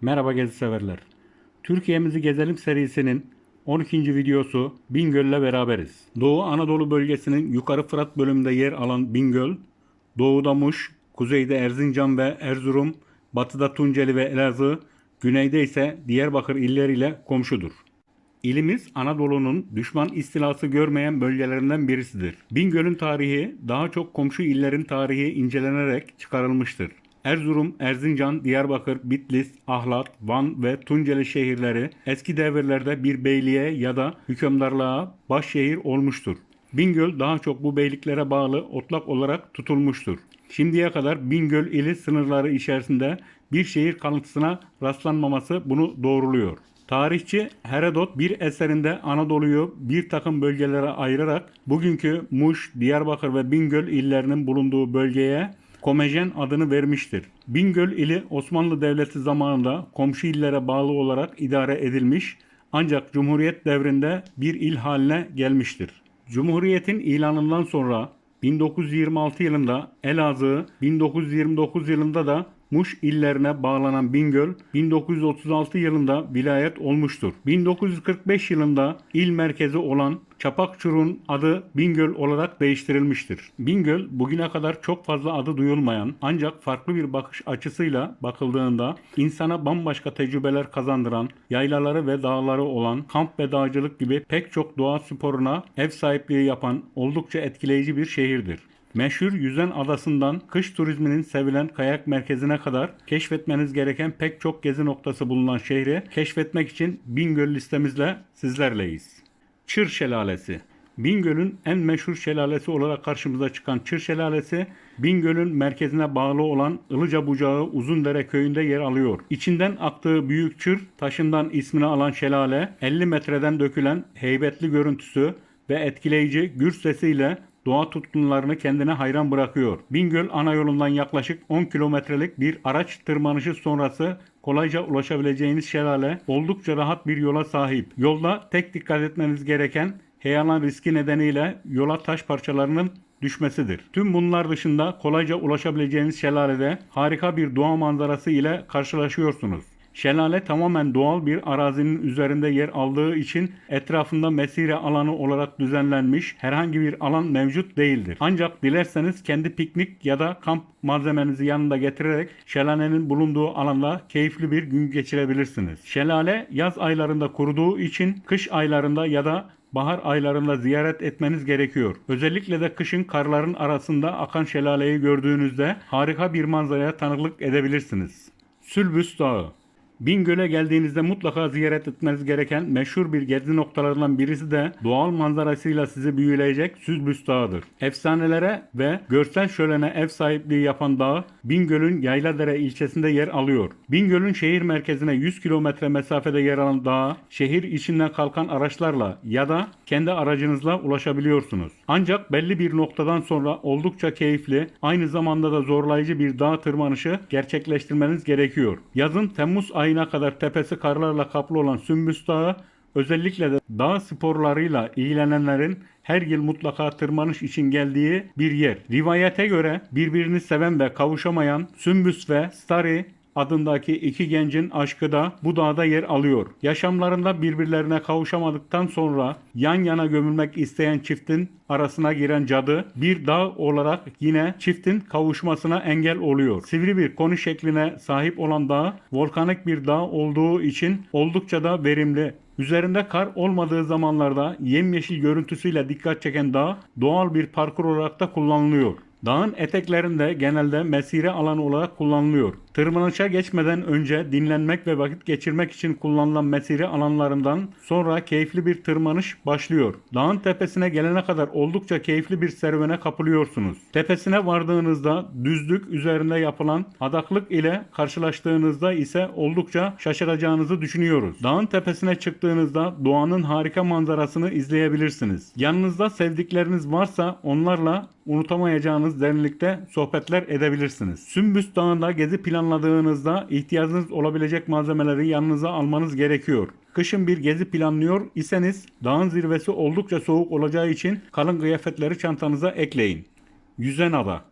Merhaba gezi severler. Türkiye'mizi gezelim serisinin 12. videosu Bingöl'le beraberiz. Doğu Anadolu bölgesinin yukarı Fırat bölümünde yer alan Bingöl, doğuda Muş, kuzeyde Erzincan ve Erzurum, batıda Tunceli ve Elazığ, güneyde ise Diyarbakır illeriyle komşudur. İlimiz Anadolu'nun düşman istilası görmeyen bölgelerinden birisidir. Bingöl'ün tarihi daha çok komşu illerin tarihi incelenerek çıkarılmıştır. Erzurum, Erzincan, Diyarbakır, Bitlis, Ahlat, Van ve Tunceli şehirleri eski devirlerde bir beyliğe ya da hükümdarlığa başşehir olmuştur. Bingöl daha çok bu beyliklere bağlı otlak olarak tutulmuştur. Şimdiye kadar Bingöl ili sınırları içerisinde bir şehir kalıntısına rastlanmaması bunu doğruluyor. Tarihçi Herodot bir eserinde Anadolu'yu bir takım bölgelere ayırarak bugünkü Muş, Diyarbakır ve Bingöl illerinin bulunduğu bölgeye Komejen adını vermiştir. Bingöl ili Osmanlı Devleti zamanında komşu illere bağlı olarak idare edilmiş ancak Cumhuriyet devrinde bir il haline gelmiştir. Cumhuriyetin ilanından sonra 1926 yılında Elazığ, 1929 yılında da Muş illerine bağlanan Bingöl 1936 yılında vilayet olmuştur. 1945 yılında il merkezi olan Çapakçur'un adı Bingöl olarak değiştirilmiştir. Bingöl bugüne kadar çok fazla adı duyulmayan ancak farklı bir bakış açısıyla bakıldığında insana bambaşka tecrübeler kazandıran, yaylaları ve dağları olan kamp ve dağcılık gibi pek çok doğa sporuna ev sahipliği yapan oldukça etkileyici bir şehirdir. Meşhur Yüzen Adası'ndan kış turizminin sevilen kayak merkezine kadar keşfetmeniz gereken pek çok gezi noktası bulunan şehri keşfetmek için Bingöl listemizle sizlerleyiz. Çır Şelalesi Bingöl'ün en meşhur şelalesi olarak karşımıza çıkan Çır Şelalesi, Bingöl'ün merkezine bağlı olan Ilıca Bucağı Uzundere köyünde yer alıyor. İçinden aktığı büyük çır, taşından ismini alan şelale, 50 metreden dökülen heybetli görüntüsü ve etkileyici gür sesiyle doğa tutkunlarını kendine hayran bırakıyor. Bingöl ana yolundan yaklaşık 10 kilometrelik bir araç tırmanışı sonrası kolayca ulaşabileceğiniz şelale oldukça rahat bir yola sahip. Yolda tek dikkat etmeniz gereken heyelan riski nedeniyle yola taş parçalarının düşmesidir. Tüm bunlar dışında kolayca ulaşabileceğiniz şelalede harika bir doğa manzarası ile karşılaşıyorsunuz. Şelale tamamen doğal bir arazinin üzerinde yer aldığı için etrafında mesire alanı olarak düzenlenmiş herhangi bir alan mevcut değildir. Ancak dilerseniz kendi piknik ya da kamp malzemenizi yanında getirerek şelalenin bulunduğu alanda keyifli bir gün geçirebilirsiniz. Şelale yaz aylarında kuruduğu için kış aylarında ya da bahar aylarında ziyaret etmeniz gerekiyor. Özellikle de kışın karların arasında akan şelaleyi gördüğünüzde harika bir manzaraya tanıklık edebilirsiniz. Sülbüs Dağı Bingöl'e geldiğinizde mutlaka ziyaret etmeniz gereken meşhur bir gezi noktalarından birisi de doğal manzarasıyla sizi büyüleyecek Süzbüs Dağı'dır. Efsanelere ve görsel şölene ev sahipliği yapan dağ Bingöl'ün Yayladere ilçesinde yer alıyor. Bingöl'ün şehir merkezine 100 kilometre mesafede yer alan dağa şehir içinden kalkan araçlarla ya da kendi aracınızla ulaşabiliyorsunuz. Ancak belli bir noktadan sonra oldukça keyifli, aynı zamanda da zorlayıcı bir dağ tırmanışı gerçekleştirmeniz gerekiyor. Yazın Temmuz ayına kadar tepesi karlarla kaplı olan Sümbüs Dağı özellikle de dağ sporlarıyla ilgilenenlerin her yıl mutlaka tırmanış için geldiği bir yer. Rivayete göre birbirini seven ve kavuşamayan Sümbüs ve Stari adındaki iki gencin aşkı da bu dağda yer alıyor. Yaşamlarında birbirlerine kavuşamadıktan sonra yan yana gömülmek isteyen çiftin arasına giren cadı bir dağ olarak yine çiftin kavuşmasına engel oluyor. Sivri bir konu şekline sahip olan dağ volkanik bir dağ olduğu için oldukça da verimli. Üzerinde kar olmadığı zamanlarda yemyeşil görüntüsüyle dikkat çeken dağ doğal bir parkur olarak da kullanılıyor. Dağın eteklerinde genelde mesire alanı olarak kullanılıyor. Tırmanışa geçmeden önce dinlenmek ve vakit geçirmek için kullanılan mesire alanlarından sonra keyifli bir tırmanış başlıyor. Dağın tepesine gelene kadar oldukça keyifli bir serüvene kapılıyorsunuz. Tepesine vardığınızda düzlük üzerinde yapılan adaklık ile karşılaştığınızda ise oldukça şaşıracağınızı düşünüyoruz. Dağın tepesine çıktığınızda doğanın harika manzarasını izleyebilirsiniz. Yanınızda sevdikleriniz varsa onlarla unutamayacağınız derinlikte sohbetler edebilirsiniz. Sümbüs Dağı'nda gezi planladığınızda ihtiyacınız olabilecek malzemeleri yanınıza almanız gerekiyor. Kışın bir gezi planlıyor iseniz dağın zirvesi oldukça soğuk olacağı için kalın kıyafetleri çantanıza ekleyin. Yüzen Ada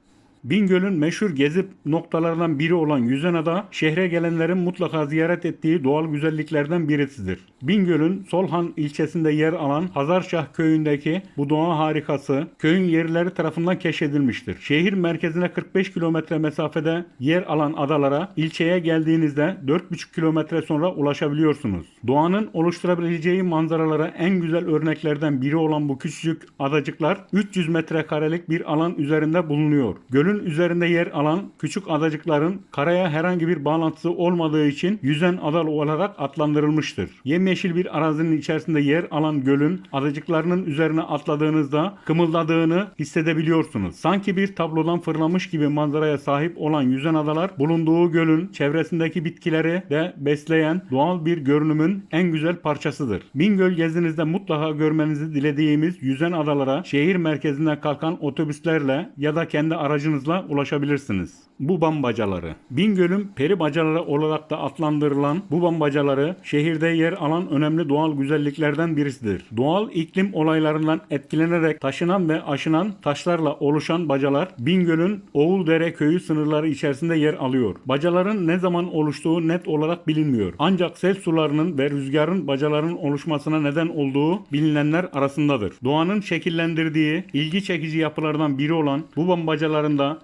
Bingöl'ün meşhur gezi noktalarından biri olan Yüzenada, şehre gelenlerin mutlaka ziyaret ettiği doğal güzelliklerden birisidir. Bingöl'ün Solhan ilçesinde yer alan Hazarşah köyündeki bu doğa harikası, köyün yerlileri tarafından keşfedilmiştir. Şehir merkezine 45 kilometre mesafede yer alan adalara ilçeye geldiğinizde 4,5 kilometre sonra ulaşabiliyorsunuz. Doğanın oluşturabileceği manzaralara en güzel örneklerden biri olan bu küçücük adacıklar 300 metrekarelik bir alan üzerinde bulunuyor. Gölün üzerinde yer alan küçük adacıkların karaya herhangi bir bağlantısı olmadığı için yüzen adalı olarak adlandırılmıştır. Yemyeşil bir arazinin içerisinde yer alan gölün adacıklarının üzerine atladığınızda kımıldadığını hissedebiliyorsunuz. Sanki bir tablodan fırlamış gibi manzaraya sahip olan yüzen adalar bulunduğu gölün çevresindeki bitkileri de besleyen doğal bir görünümün en güzel parçasıdır. Bingöl gezinizde mutlaka görmenizi dilediğimiz yüzen adalara şehir merkezinden kalkan otobüslerle ya da kendi aracınızla ulaşabilirsiniz. Bu bambacaları. Bingöl'ün peri bacaları olarak da adlandırılan bu bambacaları şehirde yer alan önemli doğal güzelliklerden birisidir. Doğal iklim olaylarından etkilenerek taşınan ve aşınan taşlarla oluşan bacalar Bingöl'ün Oğuldere köyü sınırları içerisinde yer alıyor. Bacaların ne zaman oluştuğu net olarak bilinmiyor. Ancak sel sularının ve rüzgarın bacaların oluşmasına neden olduğu bilinenler arasındadır. Doğanın şekillendirdiği ilgi çekici yapılardan biri olan bu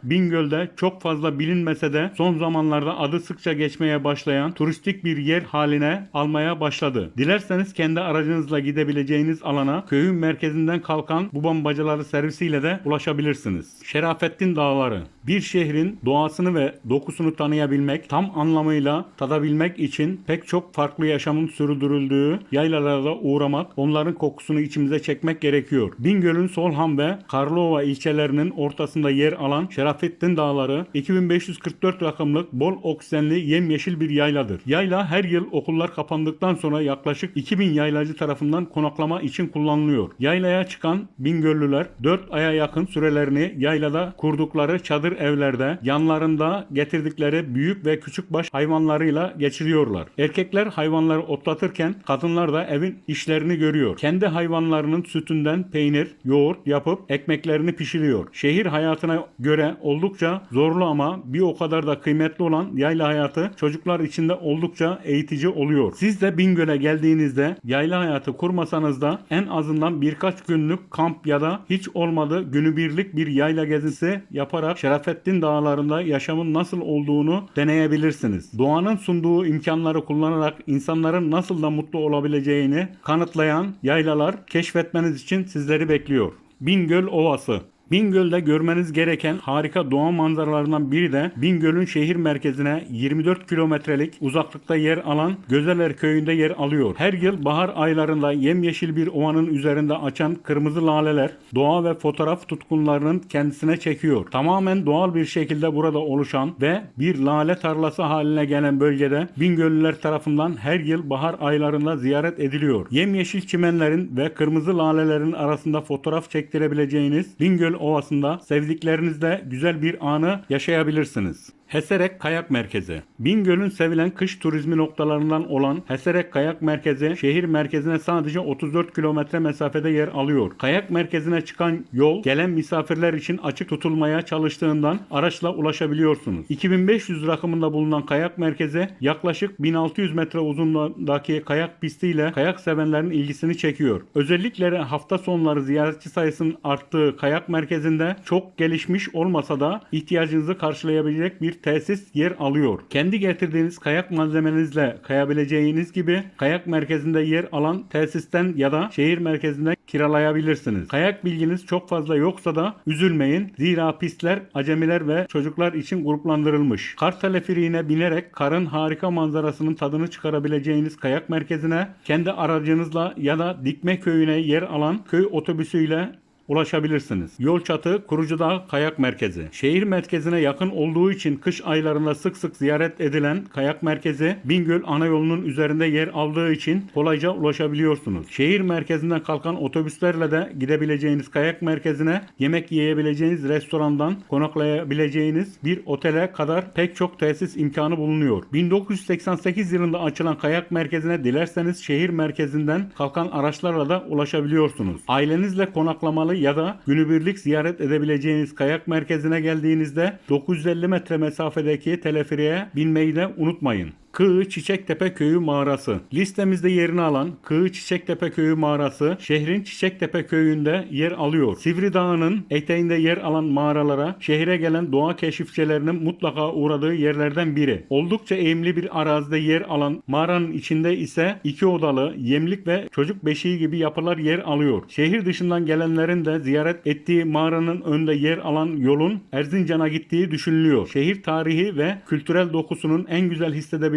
Bingöl'de çok fazla bilinmese de son zamanlarda adı sıkça geçmeye başlayan turistik bir yer haline almaya başladı. Dilerseniz kendi aracınızla gidebileceğiniz alana köyün merkezinden kalkan bu bambacaları servisiyle de ulaşabilirsiniz. Şerafettin Dağları Bir şehrin doğasını ve dokusunu tanıyabilmek, tam anlamıyla tadabilmek için pek çok farklı yaşamın sürdürüldüğü yaylalara uğramak, onların kokusunu içimize çekmek gerekiyor. Bingöl'ün Solhan ve Karlova ilçelerinin ortasında yer alan Şerafettin Dağları 2544 rakımlık bol oksijenli yemyeşil bir yayladır. Yayla her yıl okullar kapandıktan sonra yaklaşık 2000 yaylacı tarafından konaklama için kullanılıyor. Yaylaya çıkan Bingöllüler 4 aya yakın sürelerini yaylada kurdukları çadır evlerde yanlarında getirdikleri büyük ve küçük baş hayvanlarıyla geçiriyorlar. Erkekler hayvanları otlatırken kadınlar da evin işlerini görüyor. Kendi hayvanlarının sütünden peynir, yoğurt yapıp ekmeklerini pişiriyor. Şehir hayatına göre oldukça zorlu ama bir o kadar da kıymetli olan yayla hayatı çocuklar içinde oldukça eğitici oluyor. Siz de Bingöl'e geldiğinizde yayla hayatı kurmasanız da en azından birkaç günlük kamp ya da hiç olmadı günübirlik bir yayla gezisi yaparak Şerafettin Dağları'nda yaşamın nasıl olduğunu deneyebilirsiniz. Doğanın sunduğu imkanları kullanarak insanların nasıl da mutlu olabileceğini kanıtlayan yaylalar keşfetmeniz için sizleri bekliyor. Bingöl Ovası Bingöl'de görmeniz gereken harika doğa manzaralarından biri de Bingöl'ün şehir merkezine 24 kilometrelik uzaklıkta yer alan Gözeler köyünde yer alıyor. Her yıl bahar aylarında yemyeşil bir ovanın üzerinde açan kırmızı laleler doğa ve fotoğraf tutkunlarının kendisine çekiyor. Tamamen doğal bir şekilde burada oluşan ve bir lale tarlası haline gelen bölgede Bingöllüler tarafından her yıl bahar aylarında ziyaret ediliyor. Yemyeşil çimenlerin ve kırmızı lalelerin arasında fotoğraf çektirebileceğiniz Bingöl Ovası'nda sevdiklerinizle güzel bir anı yaşayabilirsiniz. Heserek Kayak Merkezi Bingöl'ün sevilen kış turizmi noktalarından olan Heserek Kayak Merkezi şehir merkezine sadece 34 kilometre mesafede yer alıyor. Kayak merkezine çıkan yol gelen misafirler için açık tutulmaya çalıştığından araçla ulaşabiliyorsunuz. 2500 rakımında bulunan kayak merkezi yaklaşık 1600 metre uzunluğundaki kayak pistiyle kayak sevenlerin ilgisini çekiyor. Özellikle hafta sonları ziyaretçi sayısının arttığı kayak merkezinde çok gelişmiş olmasa da ihtiyacınızı karşılayabilecek bir tesis yer alıyor. Kendi getirdiğiniz kayak malzemenizle kayabileceğiniz gibi kayak merkezinde yer alan tesisten ya da şehir merkezinde kiralayabilirsiniz. Kayak bilginiz çok fazla yoksa da üzülmeyin. Zira pistler acemiler ve çocuklar için gruplandırılmış. Kar teleferiğine binerek karın harika manzarasının tadını çıkarabileceğiniz kayak merkezine kendi aracınızla ya da Dikme köyüne yer alan köy otobüsüyle ulaşabilirsiniz. Yolçatı Kurucudağ Kayak Merkezi. Şehir merkezine yakın olduğu için kış aylarında sık sık ziyaret edilen kayak merkezi Bingöl ana yolunun üzerinde yer aldığı için kolayca ulaşabiliyorsunuz. Şehir merkezinden kalkan otobüslerle de gidebileceğiniz kayak merkezine yemek yiyebileceğiniz restorandan konaklayabileceğiniz bir otele kadar pek çok tesis imkanı bulunuyor. 1988 yılında açılan kayak merkezine dilerseniz şehir merkezinden kalkan araçlarla da ulaşabiliyorsunuz. Ailenizle konaklamalı ya da günübirlik ziyaret edebileceğiniz kayak merkezine geldiğinizde 950 metre mesafedeki teleferiğe binmeyi de unutmayın. Kığı Çiçektepe Köyü Mağarası. Listemizde yerini alan Kığı Çiçektepe Köyü Mağarası şehrin Çiçektepe Köyü'nde yer alıyor. Sivri Dağı'nın eteğinde yer alan mağaralara şehire gelen doğa keşifçilerinin mutlaka uğradığı yerlerden biri. Oldukça eğimli bir arazide yer alan mağaranın içinde ise iki odalı, yemlik ve çocuk beşiği gibi yapılar yer alıyor. Şehir dışından gelenlerin de ziyaret ettiği mağaranın önünde yer alan yolun Erzincan'a gittiği düşünülüyor. Şehir tarihi ve kültürel dokusunun en güzel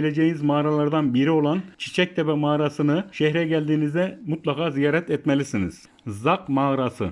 hissedebileceğiniz mağaralardan biri olan Çiçektepe mağarasını şehre geldiğinizde mutlaka ziyaret etmelisiniz. Zak mağarası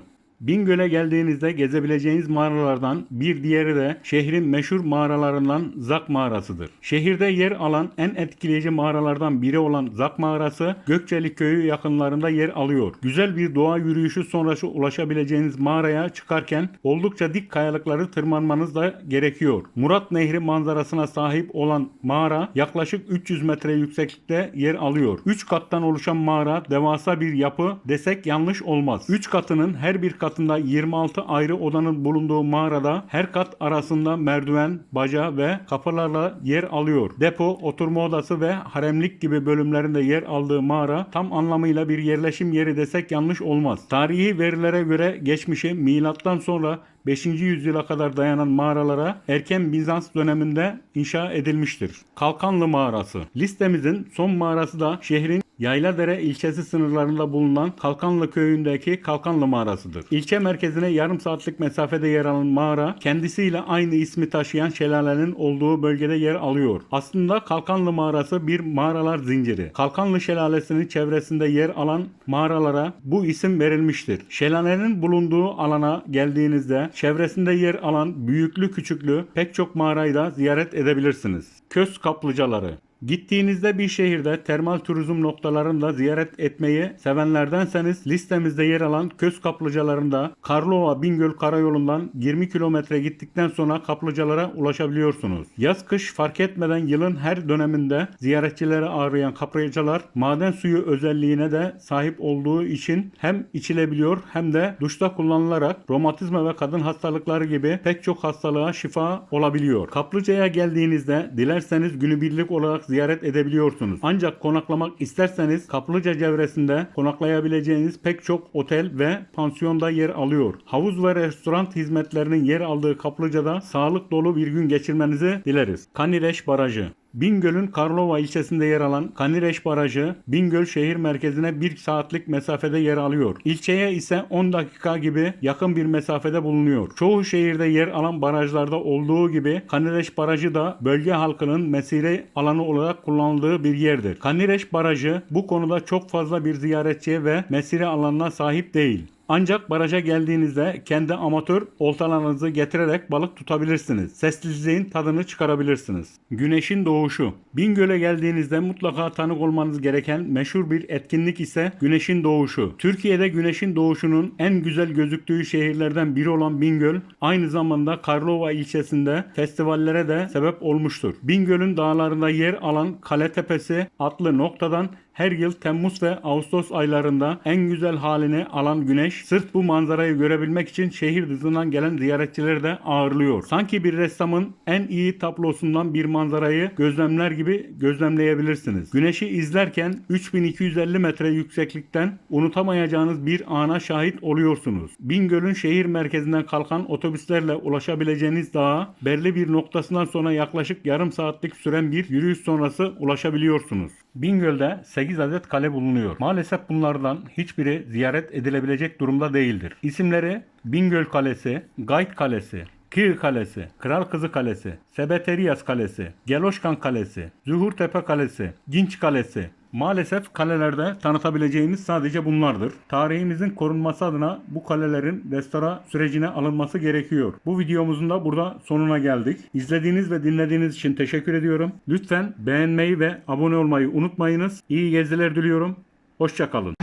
Bingöl'e geldiğinizde gezebileceğiniz mağaralardan bir diğeri de şehrin meşhur mağaralarından Zak Mağarası'dır. Şehirde yer alan en etkileyici mağaralardan biri olan Zak Mağarası Gökçeli Köyü yakınlarında yer alıyor. Güzel bir doğa yürüyüşü sonrası ulaşabileceğiniz mağaraya çıkarken oldukça dik kayalıkları tırmanmanız da gerekiyor. Murat Nehri manzarasına sahip olan mağara yaklaşık 300 metre yükseklikte yer alıyor. 3 kattan oluşan mağara devasa bir yapı desek yanlış olmaz. 3 katının her bir katında 26 ayrı odanın bulunduğu mağarada her kat arasında merdiven, baca ve kapılarla yer alıyor. Depo, oturma odası ve haremlik gibi bölümlerinde yer aldığı mağara tam anlamıyla bir yerleşim yeri desek yanlış olmaz. Tarihi verilere göre geçmişi milattan sonra 5. yüzyıla kadar dayanan mağaralara erken Bizans döneminde inşa edilmiştir. Kalkanlı Mağarası Listemizin son mağarası da şehrin Yayladere ilçesi sınırlarında bulunan Kalkanlı köyündeki Kalkanlı Mağarasıdır. İlçe merkezine yarım saatlik mesafede yer alan mağara kendisiyle aynı ismi taşıyan şelalenin olduğu bölgede yer alıyor. Aslında Kalkanlı Mağarası bir mağaralar zinciri. Kalkanlı Şelalesi'nin çevresinde yer alan mağaralara bu isim verilmiştir. Şelalenin bulunduğu alana geldiğinizde çevresinde yer alan büyüklü küçüklü pek çok mağarayı da ziyaret edebilirsiniz. Köz kaplıcaları Gittiğinizde bir şehirde termal turizm noktalarında ziyaret etmeyi sevenlerdenseniz listemizde yer alan Köz kaplıcalarında Karlova Bingöl karayolundan 20 kilometre gittikten sonra kaplıcalara ulaşabiliyorsunuz. Yaz kış fark etmeden yılın her döneminde ziyaretçileri ağırlayan kaplıcalar maden suyu özelliğine de sahip olduğu için hem içilebiliyor hem de duşta kullanılarak romatizma ve kadın hastalıkları gibi pek çok hastalığa şifa olabiliyor. Kaplıcaya geldiğinizde dilerseniz günübirlik olarak ziyaret edebiliyorsunuz. Ancak konaklamak isterseniz Kaplıca çevresinde konaklayabileceğiniz pek çok otel ve pansiyonda yer alıyor. Havuz ve restoran hizmetlerinin yer aldığı Kaplıca'da sağlık dolu bir gün geçirmenizi dileriz. Kanireş Barajı Bingöl'ün Karlova ilçesinde yer alan Kanireş Barajı, Bingöl şehir merkezine 1 saatlik mesafede yer alıyor. İlçeye ise 10 dakika gibi yakın bir mesafede bulunuyor. Çoğu şehirde yer alan barajlarda olduğu gibi Kanireş Barajı da bölge halkının mesire alanı olarak kullanıldığı bir yerdir. Kanireş Barajı bu konuda çok fazla bir ziyaretçiye ve mesire alanına sahip değil. Ancak baraja geldiğinizde kendi amatör oltalarınızı getirerek balık tutabilirsiniz. Sessizliğin tadını çıkarabilirsiniz. Güneşin doğuşu. Bingöl'e geldiğinizde mutlaka tanık olmanız gereken meşhur bir etkinlik ise güneşin doğuşu. Türkiye'de güneşin doğuşunun en güzel gözüktüğü şehirlerden biri olan Bingöl, aynı zamanda Karlova ilçesinde festivallere de sebep olmuştur. Bingöl'ün dağlarında yer alan Kale Tepesi adlı noktadan her yıl Temmuz ve Ağustos aylarında en güzel halini alan güneş sırf bu manzarayı görebilmek için şehir dışından gelen ziyaretçileri de ağırlıyor. Sanki bir ressamın en iyi tablosundan bir manzarayı gözlemler gibi gözlemleyebilirsiniz. Güneşi izlerken 3250 metre yükseklikten unutamayacağınız bir ana şahit oluyorsunuz. Bingöl'ün şehir merkezinden kalkan otobüslerle ulaşabileceğiniz dağa belli bir noktasından sonra yaklaşık yarım saatlik süren bir yürüyüş sonrası ulaşabiliyorsunuz. Bingöl'de 8 adet kale bulunuyor. Maalesef bunlardan hiçbiri ziyaret edilebilecek durumda değildir. İsimleri Bingöl Kalesi, Gayt Kalesi, Kığ Kalesi, Kral Kızı Kalesi, Sebeterias Kalesi, Geloşkan Kalesi, Zuhurtepe Kalesi, Ginç Kalesi, Maalesef kalelerde tanıtabileceğimiz sadece bunlardır. Tarihimizin korunması adına bu kalelerin restore sürecine alınması gerekiyor. Bu videomuzun da burada sonuna geldik. İzlediğiniz ve dinlediğiniz için teşekkür ediyorum. Lütfen beğenmeyi ve abone olmayı unutmayınız. İyi geziler diliyorum. Hoşçakalın.